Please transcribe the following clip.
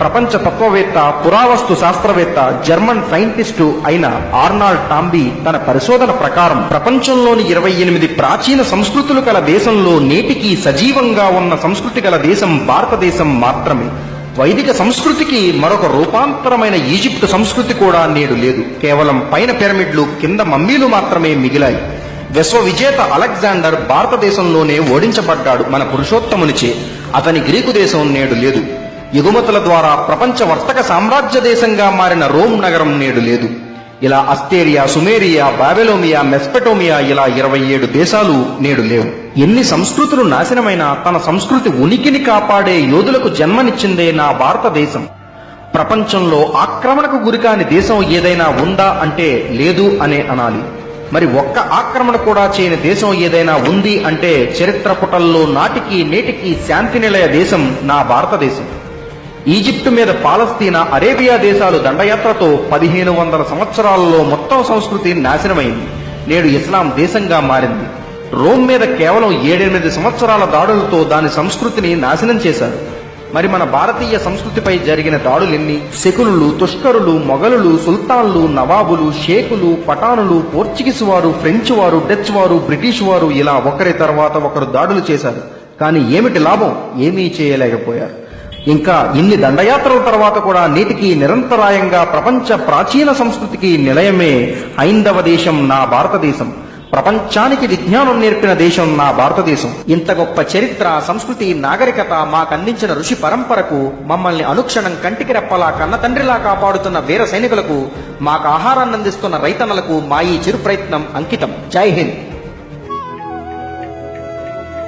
ప్రపంచ తత్వవేత్త పురావస్తు శాస్త్రవేత్త జర్మన్ సైంటిస్టు అయిన ఆర్నాల్డ్ టాంబీ తన పరిశోధన ప్రకారం ప్రపంచంలోని ఇరవై ఎనిమిది ప్రాచీన సంస్కృతులు గల దేశంలో నేటికి సజీవంగా ఉన్న సంస్కృతి గల దేశం భారతదేశం మాత్రమే. వైదిక సంస్కృతికి మరొక రూపాంతరమైన ఈజిప్టు సంస్కృతి కూడా నేడు లేదు. కేవలం పైన పిరమిడ్లు కింద మమ్మీలు మాత్రమే మిగిలాయి. విశ్వ విజేత అలెగ్జాండర్ భారతదేశంలోనే ఓడించబడ్డాడు మన పురుషోత్తమునిచే. అతని గ్రీకు దేశం నేడు లేదు. ఎగుమతుల ద్వారా ప్రపంచ వర్తక సామ్రాజ్య దేశంగా మారిన రోమ్ నగరం నేడు లేదు. ఇలా అస్తేరియా సుమేరియా బాబెలోమియా మెస్పెటోమియా ఇలా ఇరవై ఏడు దేశాలు నేడు లేవు. ఎన్ని సంస్కృతులు నాశనమైనా తన సంస్కృతి ఉనికిని కాపాడే యోధులకు జన్మనిచ్చిందే నా భారతదేశం. ప్రపంచంలో ఆక్రమణకు గురికాని దేశం ఏదైనా ఉందా అంటే లేదు అనే అనాలి. మరి ఒక్క ఆక్రమణ కూడా చేయని దేశం ఏదైనా ఉంది అంటే చరిత్ర పుటల్లో నాటికి నేటికి శాంతి నిలయ దేశం నా భారతదేశం. ఈజిప్టు మీద పాలస్తీనా అరేబియా దేశాలు దండయాత్రతో పదిహేను వందల సంవత్సరాలలో మొత్తం సంస్కృతి నాశనమైంది. నేడు ఇస్లాం దేశంగా మారింది. రోమ్ మీద కేవలం ఏడెనిమిది సంవత్సరాల దాడులతో దాని సంస్కృతిని నాశనం చేశారు. మరి మన భారతీయ సంస్కృతిపై జరిగిన దాడులెన్ని? శకునులు తుష్కరులు మొఘలులు సుల్తాన్లు నవాబులు షేకులు పఠానులు పోర్చుగీస్ వారు ఫ్రెంచ్ వారు డచ్ వారు బ్రిటిష్ వారు ఇలా ఒకరి తర్వాత ఒకరు దాడులు చేశారు. కానీ ఏమిటి లాభం? ఏమీ చేయలేకపోయారు. ఇంకా ఇన్ని దండయాత్రల తర్వాత కూడా నేటికి నిరంతరాయంగా ప్రపంచ ప్రాచీన సంస్కృతికి నిలయమే హైందవ దేశం నా భారతదేశం. ప్రపంచానికి విజ్ఞానం నేర్పిన దేశం నా భారతదేశం. ఇంత గొప్ప చరిత్ర సంస్కృతి నాగరికత మాకందించిన ఋషి పరంపరకు మమ్మల్ని అనుక్షణం కంటికి రెప్పలా కన్న తండ్రిలా కాపాడుతున్న వీర సైనికులకు మాకు ఆహారాన్ని అందిస్తున్న రైతన్నలకు మా ఈ చిరు ప్రయత్నం అంకితం. జై హింద్.